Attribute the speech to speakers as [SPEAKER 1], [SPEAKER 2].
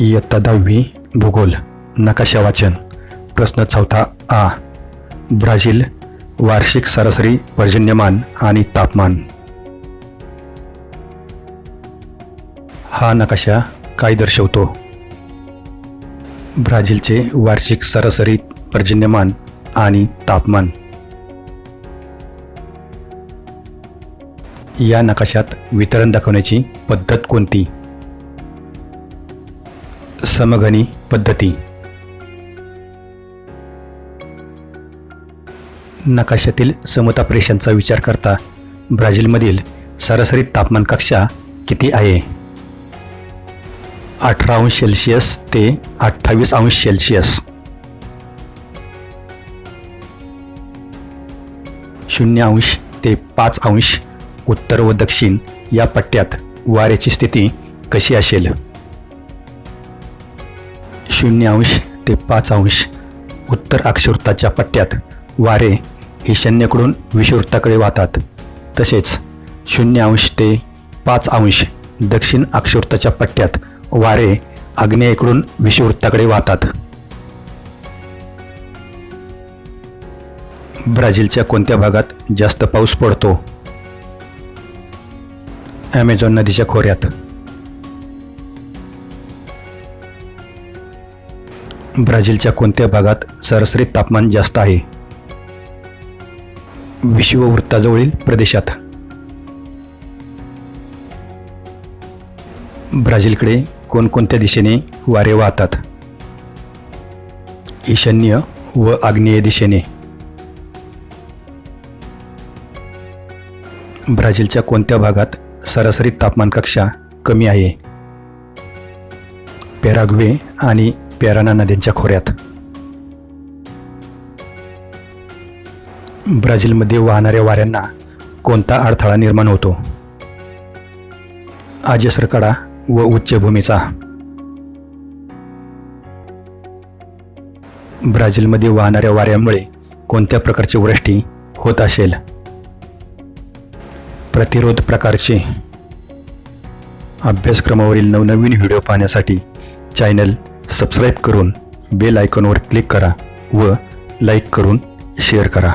[SPEAKER 1] इयत्ता दहावी भूगोल नकाशा वाचन प्रश्न चौथा आ ब्राझील वार्षिक सरासरी पर्जन्यमान आणि तापमान. हा नकाशा काय दर्शवतो? ब्राझीलचे वार्षिक सरासरी पर्जन्यमान आणि तापमान. या नकाशात वितरण दाखवण्याची पद्धत कोणती? समघनी पद्धती. नकाशातील समताप्रेषांचा विचार करता ब्राझीलमधील सरासरी तापमान कक्षा किती आहे? अठरा अंश सेल्सिअस ते अठ्ठावीस अंश सेल्सिअस. शून्य अंश ते पाच अंश उत्तर व दक्षिण या पट्ट्यात वाऱ्याची स्थिती कशी असेल? शून्य अंश ते पाच अंश. उत्तर अक्षुरताच्या पट्ट्यात. वारे ईशान्येकडून विषुवृत्ताकडे वाहतात. तसेच शून्य अंश ते पाच अंश दक्षिण अक्षुर्ताच्या पट्ट्यात वारे आग्नेयेकडून विषुवृत्ताकडे वाहतात. ब्राझीलच्या कोणत्या भागात जास्त पाऊस पडतो? ॲमेझॉन नदीच्या खोऱ्यात. ब्राझीलच्या कोणत्या भागात सरासरी तापमान जास्त आहे? विश्ववृत्ताजवळील प्रदेशात. ब्राझीलकडे कोणकोणत्या दिशेने वारे वाहतात? ईशान्य व आग्नेय दिशेने. ब्राझीलच्या कोणत्या भागात सरासरी तापमान कक्षा कमी आहे? पॅराग्वे आणि पॅराना नद्यांच्या खोऱ्यात. ब्राझीलमध्ये वाहणाऱ्या वाऱ्यांना कोणता अडथळा निर्माण होतो? आजसरकडा व उच्चभूमीचा ब्राझीलमध्ये वाहणाऱ्या वाऱ्यामुळे कोणत्या प्रकारची वृष्टी होत असेल? प्रतिरोध प्रकारचे. अभ्यासक्रमावरील नवनवीन व्हिडिओ पाहण्यासाठी चॅनल सबस्क्राईब करून बेल आयकॉनवर क्लिक करा व लाईक करून शेअर करा.